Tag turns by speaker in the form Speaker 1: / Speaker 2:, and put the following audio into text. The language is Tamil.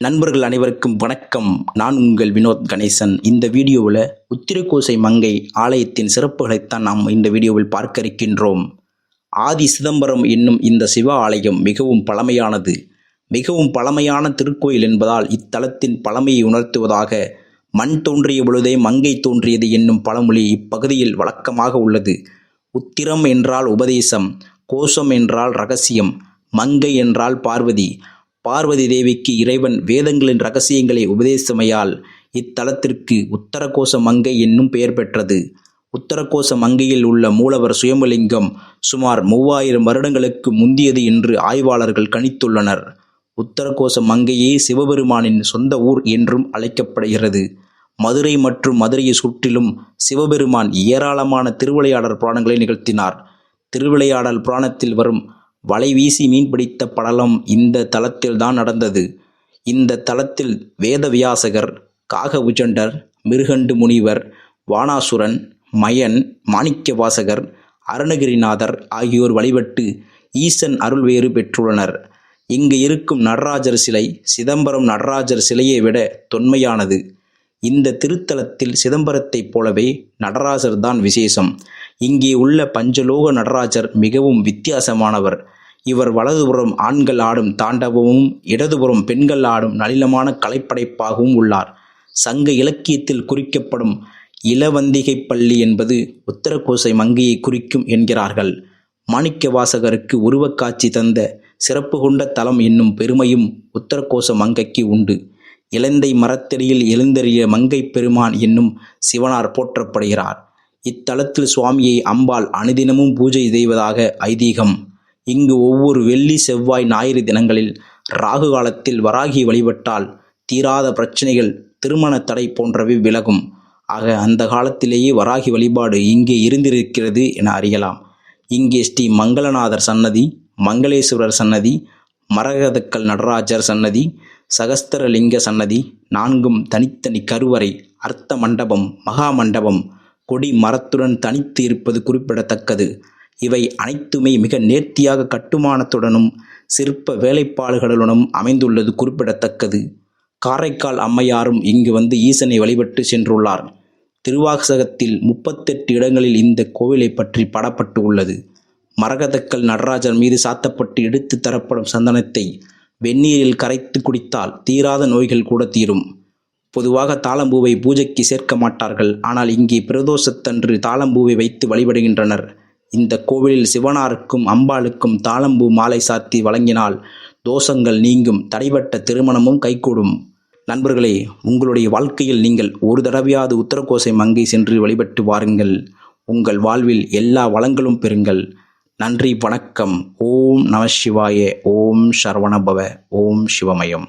Speaker 1: நண்பர்கள் அனைவருக்கும் வணக்கம். நான் உங்கள் வினோத் கணேசன். இந்த வீடியோவில் உத்திரகோசை மங்கை ஆலயத்தின் சிறப்புகளைத்தான் நாம் இந்த வீடியோவில் பார்க்க இருக்கின்றோம் ஆதி சிதம்பரம் என்னும் இந்த சிவ ஆலயம் மிகவும் பழமையானது. மிகவும் பழமையான திருக்கோயில் என்பதால் இத்தலத்தின் பழமையை உணர்த்துவதாக மண் தோன்றிய பொழுதே மங்கை தோன்றியது என்னும் பழமொழி இப்பகுதியில் வழக்கமாக உள்ளது. உத்திரம் என்றால் உபதேசம் கோஷம் என்றால் ரகசியம் மங்கை என்றால் பார்வதி பார்வதி தேவிக்கு இறைவன் வேதங்களின் ரகசியங்களை உபதேசமையால் இத்தலத்திற்கு உத்தரகோச மங்கை என்னும் பெயர் பெற்றது. உத்தரகோச மங்கையில் உள்ள மூலவர் சுயம்பலிங்கம் சுமார் மூவாயிரம் வருடங்களுக்கு முந்தியது என்று ஆய்வாளர்கள் கணித்துள்ளனர். உத்தரகோச மங்கையே சிவபெருமானின் சொந்த ஊர் என்றும் அழைக்கப்படுகிறது. மதுரை மற்றும் மதுரையை சுற்றிலும் சிவபெருமான் ஏராளமான திருவிளையாடல் புராணங்களை நிகழ்த்தினார். திருவிளையாடல் புராணத்தில் வரும் வலை வீசி மீன் பிடித்த படலம் இந்த தலத்தில்தான் நடந்தது. இந்த தலத்தில் வேதவியாசகர் காகபுஜண்டர் மிருகண்டு முனிவர் வானாசுரன் மயன் மாணிக்கவாசகர் அருணகிரிநாதர் ஆகியோர் வழிபட்டு ஈசன் அருள்வேறு பெற்றுள்ளனர். இங்கு இருக்கும் நடராஜர் சிலை சிதம்பரம் நடராஜர் சிலையை விட தொன்மையானது. இந்த திருத்தலத்தில் சிதம்பரத்தைப் போலவே நடராஜர் தான் விசேஷம். இங்கே உள்ள பஞ்சலோக நடராஜர் மிகவும் வித்தியாசமானவர். இவர் வலதுபுறம் ஆண்கள் ஆடும் தாண்டவமும் இடதுபுறம் பெண்கள் ஆடும் நளினமான கலைப்படைப்பாகவும் உள்ளார். சங்க இலக்கியத்தில் குறிக்கப்படும் இளவந்திகை பள்ளி என்பது உத்தரகோசை மங்கையை குறிக்கும் என்கிறார்கள். மாணிக்கவாசகருக்கு உருவக்காட்சி தந்த சிறப்பு கொண்ட தலம் என்னும் பெருமையும் உத்தரகோச மங்கைக்கு உண்டு. இலந்தை மரத்தடியில் எழுந்தறிய மங்கை பெருமான் என்னும் சிவனார் போற்றப்படுகிறார். இத்தலத்தில் சுவாமியை அம்பாள் அனுதினமும் பூஜை செய்வதாக ஐதீகம். இங்கு ஒவ்வொரு வெள்ளி செவ்வாய் ஞாயிறு தினங்களில் ராகு காலத்தில் வராகி வழிபட்டால் தீராத பிரச்சனைகள் திருமண தடை போன்றவை விலகும். ஆக அந்த காலத்திலேயே வராகி வழிபாடு இங்கே இருந்திருக்கிறது என அறியலாம். இங்கே ஸ்ரீ மங்களநாதர் சன்னதி மங்களேஸ்வரர் சன்னதி மரகதக்கல் நடராஜர் சன்னதி சகஸ்திரலிங்க சன்னதி நான்கும் தனித்தனி கருவறை அர்த்த மண்டபம் மகா மண்டபம் கொடி மரத்துடன் தனித்து இருப்பது குறிப்பிடத்தக்கது. இவை அனைத்துமே மிக நேர்த்தியாக கட்டுமானத்துடனும் சிற்ப வேலைப்பாடுகளுடனும் அமைந்துள்ளது குறிப்பிடத்தக்கது. காரைக்கால் அம்மையாரும் இங்கு வந்து ஈசனை வழிபட்டு சென்றுள்ளார். திருவாசகத்தில் முப்பத்தெட்டு இடங்களில் இந்த கோவிலை பற்றி படப்பட்டு உள்ளது. மரகதக்கல் நடராஜர் மீது சாத்தப்பட்டு எடுத்து தரப்படும் சந்தனத்தை வெந்நீரில் கரைத்து குடித்தால் தீராத நோய்கள் கூட தீரும். பொதுவாக தாளம்பூவை பூஜைக்கு சேர்க்க மாட்டார்கள் ஆனால் இங்கே பிரதோஷத்தன்று தாளம்பூவை வைத்து வழிபடுகின்றனர். இந்த கோவிலில் சிவனாருக்கும் அம்பாளுக்கும் தாளம்பூ மாலை சாத்தி வழங்கினால் தோஷங்கள் நீங்கும். தடைபட்ட திருமணமும் கைகூடும். நண்பர்களே உங்களுடைய வாழ்க்கையில் நீங்கள் ஒரு தடவையாவது உத்தரகோசை மங்கை சென்று வழிபட்டு வாருங்கள். உங்கள் வாழ்வில் எல்லா வளங்களும் பெறுங்கள். நன்றி வணக்கம். ஓம் நம சிவாய. ஓம் சரவணபவ ஓம் சிவமயம்.